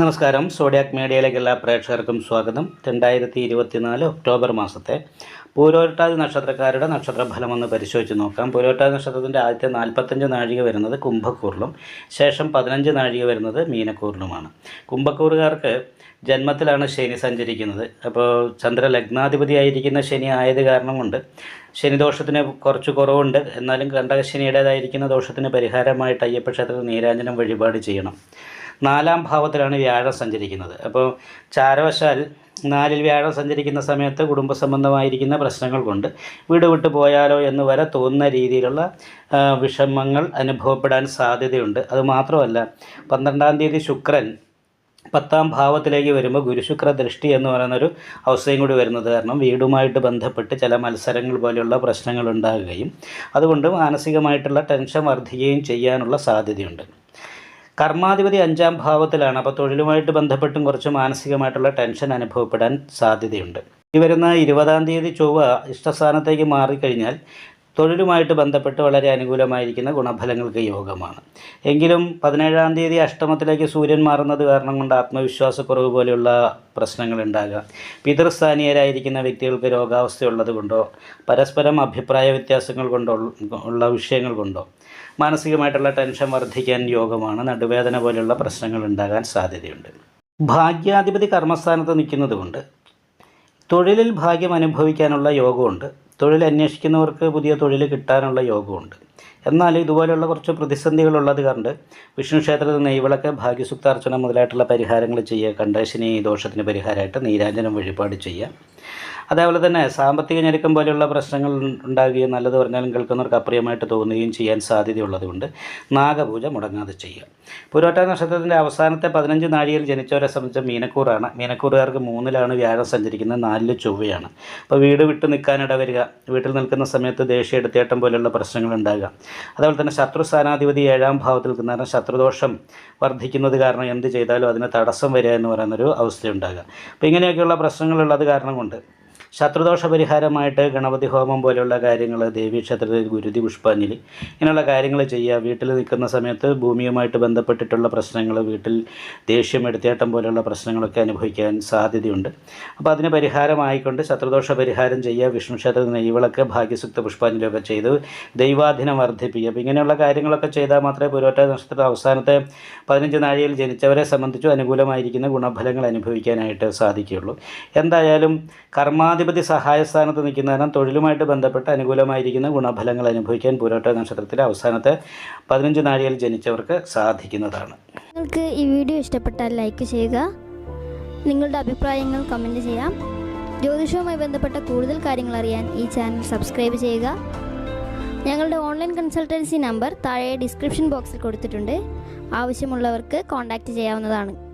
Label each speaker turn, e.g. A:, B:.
A: നമസ്കാരം. സോഡിയാക് മീഡിയയിലേക്ക് എല്ലാ പ്രേക്ഷകർക്കും സ്വാഗതം. രണ്ടായിരത്തി ഇരുപത്തിനാല് ഒക്ടോബർ മാസത്തെ പൂരോട്ടാതി നക്ഷത്രക്കാരുടെ നക്ഷത്രഫലം ഒന്ന് പരിശോധിച്ച് നോക്കാം. പൂരോട്ടാതി നക്ഷത്രത്തിന്റെ ആദ്യത്തെ നാൽപ്പത്തഞ്ച് നാഴിക വരുന്നത് കുംഭക്കൂറിലും ശേഷം പതിനഞ്ച് നാഴിക വരുന്നത് മീനക്കൂറിലുമാണ്. കുംഭക്കൂറുകാർക്ക് ജന്മത്തിലാണ് ശനി സഞ്ചരിക്കുന്നത്. അപ്പോൾ ചന്ദ്ര ലഗ്നാധിപതിയായിരിക്കുന്ന ശനി ആയത് കാരണം കൊണ്ട് ശനിദോഷത്തിന് കുറച്ച് കുറവുണ്ട്. എന്നാലും കണ്ടകശനിയുടേതായിരിക്കുന്ന ദോഷത്തിന് പരിഹാരമായിട്ട് അയ്യപ്പ ക്ഷേത്രത്തിൽ നീരാഞ്ജനം വഴിപാട് ചെയ്യണം. നാലാം ഭാവത്തിലാണ് വ്യാഴം സഞ്ചരിക്കുന്നത്. അപ്പോൾ ചാരവശാൽ നാലിൽ വ്യാഴം സഞ്ചരിക്കുന്ന സമയത്ത് കുടുംബ സംബന്ധമായിരിക്കുന്ന പ്രശ്നങ്ങൾ കൊണ്ട് വീട് വിട്ടു പോയാലോ എന്ന് വരെ തോന്നുന്ന രീതിയിലുള്ള വിഷമങ്ങൾ അനുഭവപ്പെടാൻ സാധ്യതയുണ്ട്. അതുമാത്രമല്ല പന്ത്രണ്ടാം തീയതി ശുക്രൻ പത്താം ഭാവത്തിലേക്ക് വരുമ്പോൾ ഗുരുശുക്ര ദൃഷ്ടി എന്ന് പറയുന്നൊരു അവസ്ഥയും കൂടി വരുന്നത് കാരണം വീടുമായിട്ട് ബന്ധപ്പെട്ട് ചില മത്സരങ്ങൾ പോലെയുള്ള പ്രശ്നങ്ങൾ ഉണ്ടാകുകയും അതുകൊണ്ട് മാനസികമായിട്ടുള്ള ടെൻഷൻ വർദ്ധിക്കുകയും ചെയ്യാനുള്ള സാധ്യതയുണ്ട്. കർമാധിപതി അഞ്ചാം ഭാവത്തിലാണ് അപ്പോൾ തൊഴിലുമായിട്ട് ബന്ധപ്പെട്ടും കുറച്ച് മാനസികമായിട്ടുള്ള ടെൻഷൻ അനുഭവപ്പെടാൻ സാധ്യതയുണ്ട്. ഈ വരുന്ന ഇരുപതാം തീയതി ചൊവ്വ ഇഷ്ടസ്ഥാനത്തേക്ക് മാറിക്കഴിഞ്ഞാൽ തൊഴിലുമായിട്ട് ബന്ധപ്പെട്ട് വളരെ അനുകൂലമായിരിക്കുന്ന ഗുണഫലങ്ങൾക്ക് യോഗമാണ്. എങ്കിലും പതിനേഴാം തീയതി അഷ്ടമത്തിലേക്ക് സൂര്യൻ മാറുന്നത് കാരണം കൊണ്ട് ആത്മവിശ്വാസക്കുറവ് പോലെയുള്ള പ്രശ്നങ്ങൾ ഉണ്ടാകാം. പിതൃസ്ഥാനീയരായിരിക്കുന്ന വ്യക്തികൾക്ക് രോഗാവസ്ഥയുള്ളത് കൊണ്ടോ പരസ്പരം അഭിപ്രായ വ്യത്യാസങ്ങൾ കൊണ്ടോ ഉള്ള വിഷയങ്ങൾ കൊണ്ടോ മാനസികമായിട്ടുള്ള ടെൻഷൻ വർദ്ധിക്കാൻ യോഗമാണ് നടുവേദന പോലെയുള്ള പ്രശ്നങ്ങൾ ഉണ്ടാകാൻ സാധ്യതയുണ്ട്. ഭാഗ്യാധിപതി കർമ്മസ്ഥാനത്ത് നിൽക്കുന്നതുകൊണ്ട് തൊഴിലിൽ ഭാഗ്യം അനുഭവിക്കാനുള്ള യോഗമുണ്ട്. തൊഴിൽ അന്വേഷിക്കുന്നവർക്ക് പുതിയ തൊഴിൽ കിട്ടാനുള്ള യോഗമുണ്ട്. എന്നാൽ ഇതുപോലെയുള്ള കുറച്ച് പ്രതിസന്ധികളുള്ളത് കണ്ട് വിഷ്ണു ക്ഷേത്രത്തിൽ നെയ്വിളക്ക് ഭാഗ്യസുക്താർച്ചന മുതലായിട്ടുള്ള പരിഹാരങ്ങൾ ചെയ്യുക കണ്ടശിനി ദോഷത്തിന് പരിഹാരമായിട്ട് നീരാഞ്ജനം വഴിപാട് ചെയ്യുക. അതേപോലെ തന്നെ സാമ്പത്തിക ഞെരുക്കം പോലെയുള്ള പ്രശ്നങ്ങൾ ഉണ്ടാകുകയും നല്ലത് പറഞ്ഞാലും കേൾക്കുന്നവർക്ക് അപ്രിയമായിട്ട് തോന്നുകയും ചെയ്യാൻ സാധ്യതയുള്ളതുകൊണ്ട് നാഗപൂജ മുടങ്ങാതെ ചെയ്യുക. പുരോട്ട നക്ഷത്രത്തിന്റെ അവസാനത്തെ പതിനഞ്ച് നാഴികയിൽ ജനിച്ചവരെ സംബന്ധിച്ച മീനക്കൂറാണ്. മീനക്കൂറുകാർക്ക് മൂന്നിലാണ് വ്യാഴം സഞ്ചരിക്കുന്നത് നാലിൽ ചൊവ്വയാണ്. അപ്പോൾ വീട് വിട്ട് നിൽക്കാനിട വരിക വീട്ടിൽ നിൽക്കുന്ന സമയത്ത് ദേഷ്യ എടുത്തേട്ടം പോലെയുള്ള പ്രശ്നങ്ങൾ ഉണ്ടാകുക. അതുപോലെ തന്നെ ശത്രു സ്ഥാനാധിപതി ഏഴാം ഭാവത്തിൽ നിൽക്കുന്ന ശത്രുദോഷം വർദ്ധിക്കുന്നത് കാരണം എന്ത് ചെയ്താലും അതിന് തടസ്സം വരിക എന്ന് പറയുന്നൊരു അവസ്ഥയുണ്ടാകുക. അപ്പോൾ ഇങ്ങനെയൊക്കെയുള്ള പ്രശ്നങ്ങളുള്ളത് കാരണം കൊണ്ട് ശത്രുദോഷ പരിഹാരമായിട്ട് ഗണപതി ഹോമം പോലെയുള്ള കാര്യങ്ങൾ ദേവീക്ഷേത്രത്തിൽ ഗുരുതി പുഷ്പാഞ്ജലി ഇങ്ങനെയുള്ള കാര്യങ്ങൾ ചെയ്യുക. വീട്ടിൽ നിൽക്കുന്ന സമയത്ത് ഭൂമിയുമായിട്ട് ബന്ധപ്പെട്ടിട്ടുള്ള പ്രശ്നങ്ങൾ വീട്ടിൽ ദേഷ്യം എടുത്തേട്ടം പോലെയുള്ള പ്രശ്നങ്ങളൊക്കെ അനുഭവിക്കാൻ സാധ്യതയുണ്ട്. അപ്പോൾ അതിന് പരിഹാരമായിക്കൊണ്ട് ശത്രുദോഷ പരിഹാരം ചെയ്യുക വിഷ്ണു ക്ഷേത്രത്തിൽ നെയ്വിളക്ക് ഭാഗ്യസുക്ത പുഷ്പാഞ്ജലിയൊക്കെ ചെയ്ത് ദൈവാധീനം വർദ്ധിപ്പിക്കുക. അപ്പോൾ ഇങ്ങനെയുള്ള കാര്യങ്ങളൊക്കെ ചെയ്താൽ മാത്രമേ പുരോട്ട നക്ഷത്ര അവസാനത്തെ പതിനഞ്ച് നാഴിയിൽ ജനിച്ചവരെ സംബന്ധിച്ചും അനുകൂലമായിരിക്കുന്ന ഗുണഫലങ്ങൾ അനുഭവിക്കാനായിട്ട് സാധിക്കുകയുള്ളൂ. എന്തായാലും കർമാധിപതി സഹായസ്ഥാനത്ത് നിൽക്കുന്നതിനും തൊഴിലുമായിട്ട് ബന്ധപ്പെട്ട് അനുകൂലമായിരിക്കുന്ന ഗുണഫലങ്ങൾ അനുഭവിക്കാൻ പുരോട്ട നക്ഷത്രത്തിലെ അവസാനത്തെ പതിനഞ്ച് നാഴികയിൽ ജനിച്ചവർക്ക് സാധിക്കുന്നതാണ്.
B: നിങ്ങൾക്ക് ഈ വീഡിയോ ഇഷ്ടപ്പെട്ടാൽ ലൈക്ക് ചെയ്യുക. നിങ്ങളുടെ അഭിപ്രായങ്ങൾ കമന്റ് ചെയ്യാം. ജ്യോതിഷവുമായി ബന്ധപ്പെട്ട കൂടുതൽ കാര്യങ്ങൾ അറിയാൻ ഈ ചാനൽ സബ്സ്ക്രൈബ് ചെയ്യുക. ഞങ്ങളുടെ ഓൺലൈൻ കൺസൾട്ടൻസി നമ്പർ താഴെ ഡിസ്ക്രിപ്ഷൻ ബോക്സിൽ കൊടുത്തിട്ടുണ്ട്. ആവശ്യമുള്ളവർക്ക് കോൺടാക്റ്റ് ചെയ്യാവുന്നതാണ്.